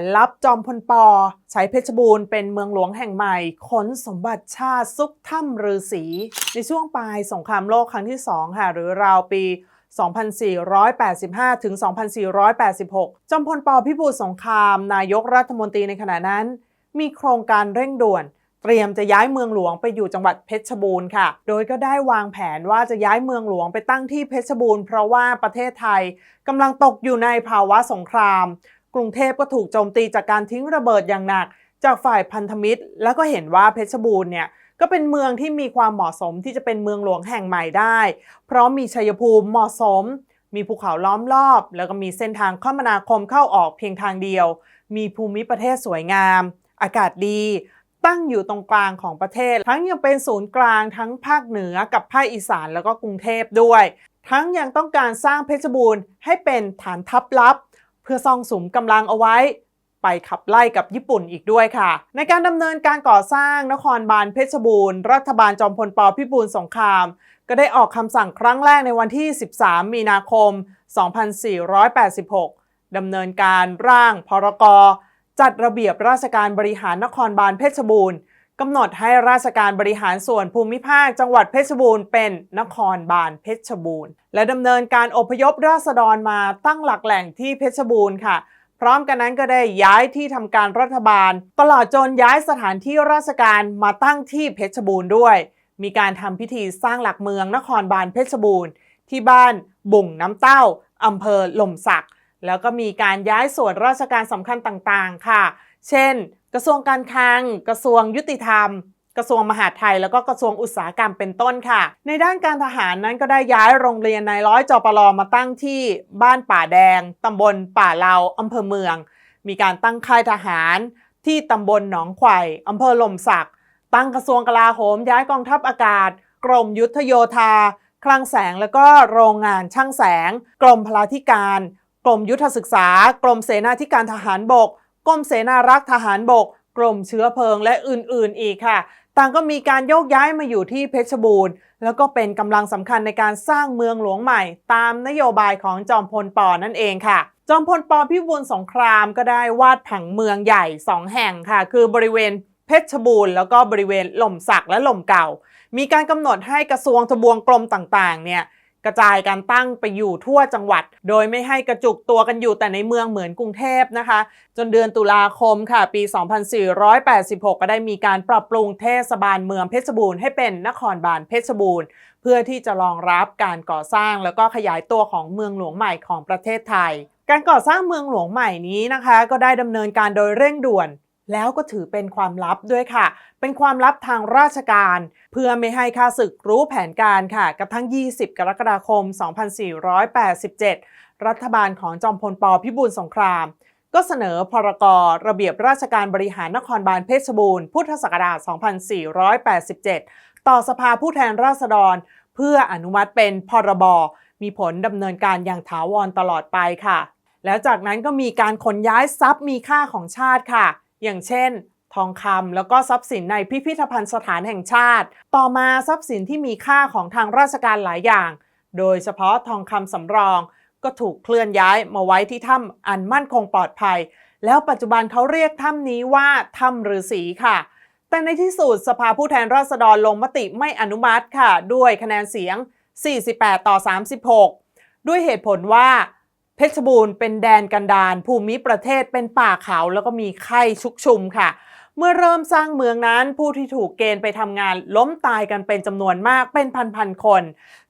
นลับจอมพลปอ ใช้เพชรบูรณ์เป็นเมืองหลวงแห่งใหม่ขนสมบัติชาติซุกถ้ำฤาษีในช่วงปลายสงครามโลกครั้งที่2ค่ะหรือราวปี 2485 ถึง 2486 จอมพลปพิบูลสงคราม นายกรัฐมนตรีในขณะนั้น มีโครงการเร่งด่วนเตรียมจะย้ายเมืองหลวงไปอยู่จังหวัดเพชรบูรณ์ค่ะ โดยก็ได้วางแผนว่าจะย้ายเมืองหลวงไปตั้งที่เพชรบูรณ์เพราะว่าประเทศไทยกำลังตกอยู่ในภาวะสงคราม กรุงเทพก็ถูกโจมตีจากการทิ้งระเบิดอย่างหนัก จากฝ่ายพันธมิตร แล้วก็เห็นว่าเพชรบูรณ์เนี่ยก็เป็นเมืองที่มีความเหมาะสมที่จะเป็นเมืองหลวงแห่งใหม่ได้ เพราะมีชัยภูมิเหมาะสม มีภูเขาล้อมรอบ แล้วก็มีเส้นทางคมนาคมเข้าออกเพียงทางเดียว มีภูมิประเทศสวยงาม อากาศดี ตั้งอยู่ตรงกลางของประเทศ ทั้งยังเป็นศูนย์กลางทั้งภาคเหนือกับภาคอีสานแล้วก็กรุงเทพด้วย ทั้งยังต้องการสร้างเพชรบูรณ์ให้เป็นฐานทัพลับ พื่อซ่องสุมกำลังเอาไว้ ไปขับไล่กับญี่ปุ่นอีกด้วยค่ะ ในการดำเนินการก่อสร้างนครบาลเพชรบูรณ์ รัฐบาลจอมพลปพิบูลสงคราม ก็ได้ออกคำสั่งครั้งแรกในวันที่ 13 มีนาคม 2486 ดำเนินการร่างพรกจัดระเบียบราชการบริหารนครบาลเพชรบูรณ์ กำหนดให้ราชการบริหารส่วนภูมิภาคจังหวัดเพชรบูรณ์เป็นนครบาลเพชรบูรณ์ และดำเนินการอพยพราษฎรมาตั้งหลักแหล่งที่เพชรบูรณ์ค่ะ พร้อมกันนั้นก็ได้ย้ายที่ทำการรัฐบาล ตลอดจนย้ายสถานที่ราชการมาตั้งที่เพชรบูรณ์ด้วย มีการทำพิธีสร้างหลักเมืองนครบาลเพชรบูรณ์ ที่บ้านบุ่งน้ำเต้าอำเภอหล่มสัก แล้วก็มีการย้ายส่วนราชการสำคัญต่างๆ ค่ะ เช่น กระทรวงการคลัง กระทรวงยุติธรรมกระทรวงมหาดไทยแล้วก็กระทรวงอุตสาหกรรมเป็นต้นค่ะ ในด้านการทหารนั้นก็ได้ย้ายโรงเรียนนายร้อยจปรมาตั้งที่บ้านป่าแดง ตำบลป่าเลาอำเภอเมือง มีการตั้งค่ายทหาร ที่ตำบลหนองไข่อำเภอหล่มสัก ตั้งกระทรวงกลาโหม ย้ายกองทัพอากาศ กรมยุทธโยธา คลังแสงแล้วก็โรงงานช่างแสง กรมพลาธิการ กรมยุทธศึกษา กรมเสนาธิการทหารบก กรมเสนารักษ์ทหารบก กรมเชื้อเพลิงและอื่นๆอีกค่ะ ต่างก็มีการโยกย้ายมาอยู่ที่เพชรบูรณ์ แล้วก็เป็นกำลังสำคัญในการสร้างเมืองหลวงใหม่ ตามนโยบายของจอมพลปอนั่นเองค่ะจอมพลปอพิบูลสงครามก็ได้วาดผังเมืองใหญ่ 2 แห่งค่ะ คือบริเวณเพชรบูรณ์แล้วก็บริเวณหล่มสักและหล่มเก่า มีการกำหนดให้กระทรวงทบวงกรมต่างๆเนี่ย ระจายการตั้งไปอยู่ทั่วจังหวัด โดยไม่ให้กระจุกตัวกันอยู่แต่ในเมืองเหมือนกรุงเทพนะคะ จนเดือนตุลาคมค่ะ ปี 2486 ก็ได้มีการปรับปรุงเทศบาลเมืองเพชรบูรณ์ให้เป็นนครบาลเพชรบูรณ์เพื่อที่จะรองรับการก่อสร้างแล้วก็ขยายตัวของเมืองหลวงใหม่ของประเทศไทย การก่อสร้างเมืองหลวงใหม่นี้นะคะ ก็ได้ดำเนินการโดยเร่งด่วน แล้วก็ถือเป็นความลับด้วยค่ะ เป็นความลับทางราชการ เพื่อไม่ให้ข้าศึกรู้แผนการค่ะกระทั่ง20 กรกฎาคม 2487 รัฐบาลของจอมพลปพิบูลสงคราม ก็เสนอพรกระเบียบราชการบริหารนครบาลเพชรบูรณ์ พุทธศักราช 2487 ต่อสภาผู้แทนราษฎร เพื่ออนุมัติเป็นพรบ มีผลดำเนินการอย่างถาวรตลอดไปค่ะ แล้วจากนั้นก็มีการขนย้ายทรัพย์มีค่าของชาติค่ะ อย่างเช่น ทองคำแล้วก็ทรัพย์สินในพิพิธภัณฑ์สถานแห่งชาติ ต่อมาทรัพย์สินที่มีค่าของทางราชการหลายอย่าง โดยเฉพาะทองคำสำรอง ก็ถูกเคลื่อนย้ายมาไว้ที่ถ้ำอันมั่นคงปลอดภัย แล้วปัจจุบันเขาเรียกถ้ำนี้ว่าถ้ำฤาษีค่ะแต่ในที่สุดสภาผู้แทนราษฎรลงมติไม่อนุมัติค่ะ ด้วยคะแนนเสียง 48 ต่อ 36 ด้วยเหตุผลว่า เพชรบูรณ์เป็นแดนกันดารภูมิประเทศเป็นป่าเขาแล้วก็มีไข้ชุกชุมค่ะ เมื่อเริ่มสร้างเมืองนั้นผู้ที่ถูกเกณฑ์ไปทำงานล้มตายกันเป็นจำนวนมากเป็นพันๆคน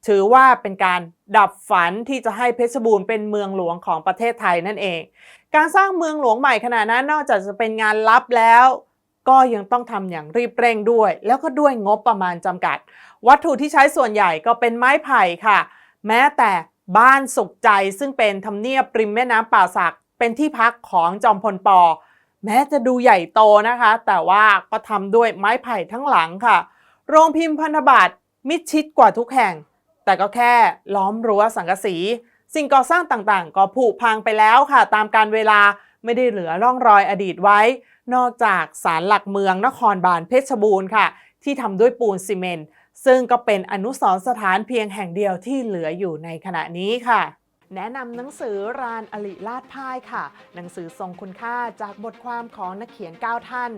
ถือว่าเป็นการดับฝันที่จะให้เพชรบูรณ์เป็นเมืองหลวงของประเทศไทยนั่นเอง การสร้างเมืองหลวงใหม่ขนาดนั้นนอกจากจะเป็นงานลับแล้วก็ยังต้องทำอย่างรีบเร่งด้วย แล้วก็ด้วยงบประมาณจำกัด วัตถุที่ใช้ส่วนใหญ่ก็เป็นไม้ไผ่ค่ะ แม้แต่ บ้านสุขใจซึ่งเป็นทำเนียบริมแม่น้ำป่าสัก เป็นที่พักของจอมพลปอ แม้จะดูใหญ่โตนะคะ แต่ว่าก็ทำด้วยไม้ไผ่ทั้งหลังค่ะ โรงพิมพ์พันธบัตรมิดชิดกว่าทุกแห่ง แต่ก็แค่ล้อมรั้วสังกะสี สิ่งก่อสร้างต่างๆ ก็ผุพังไปแล้วค่ะ ตามการเวลาไม่ได้เหลือร่องรอยอดีตไว้ นอกจากศาลหลักเมืองนครบาลเพชรบูรณ์ค่ะ ที่ทำด้วยปูนซีเมนต์ ซึ่งก็เป็นอนุสรณ์สถานเพียงแห่งเดียวที่เหลืออยู่ในขณะนี้ค่ะ แนะนำหนังสือรานอลิลาดพ่ายค่ะ หนังสือทรงคุณค่าจากบทความของนักเขียน 9 ท่าน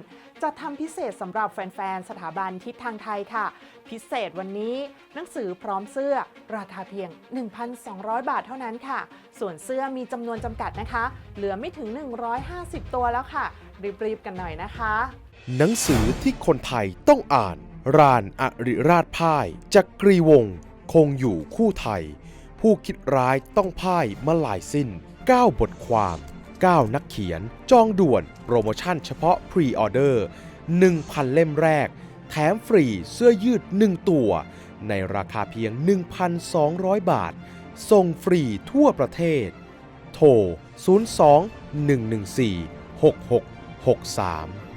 จะทำพิเศษสำหรับแฟน ๆ สถาบันทิศทางไทยค่ะ พิเศษวันนี้ หนังสือพร้อมเสื้อ ราคาเพียง 1,200 บาทเท่านั้นค่ะ ส่วนเสื้อมีจำนวนจำกัดนะคะ เหลือไม่ถึง 150 ตัวแล้วค่ะรีบๆกันหน่อยนะคะ หนังสือที่คนไทยต้องอ่าน รานอริราชพ่ายจากกรีวงศ์คงอยู่คู่ไทย ผู้คิดร้ายต้องพ่ายมาหลายสิ้น 9 บทความ 9 นักเขียน จองด่วนโปรโมชั่นเฉพาะพรีออเดอร์ 1,000 เล่มแรก แถมฟรีเสื้อยืด 1 ตัว ในราคาเพียง 1,200 บาท ส่งฟรีทั่วประเทศ โทร 02 114 6663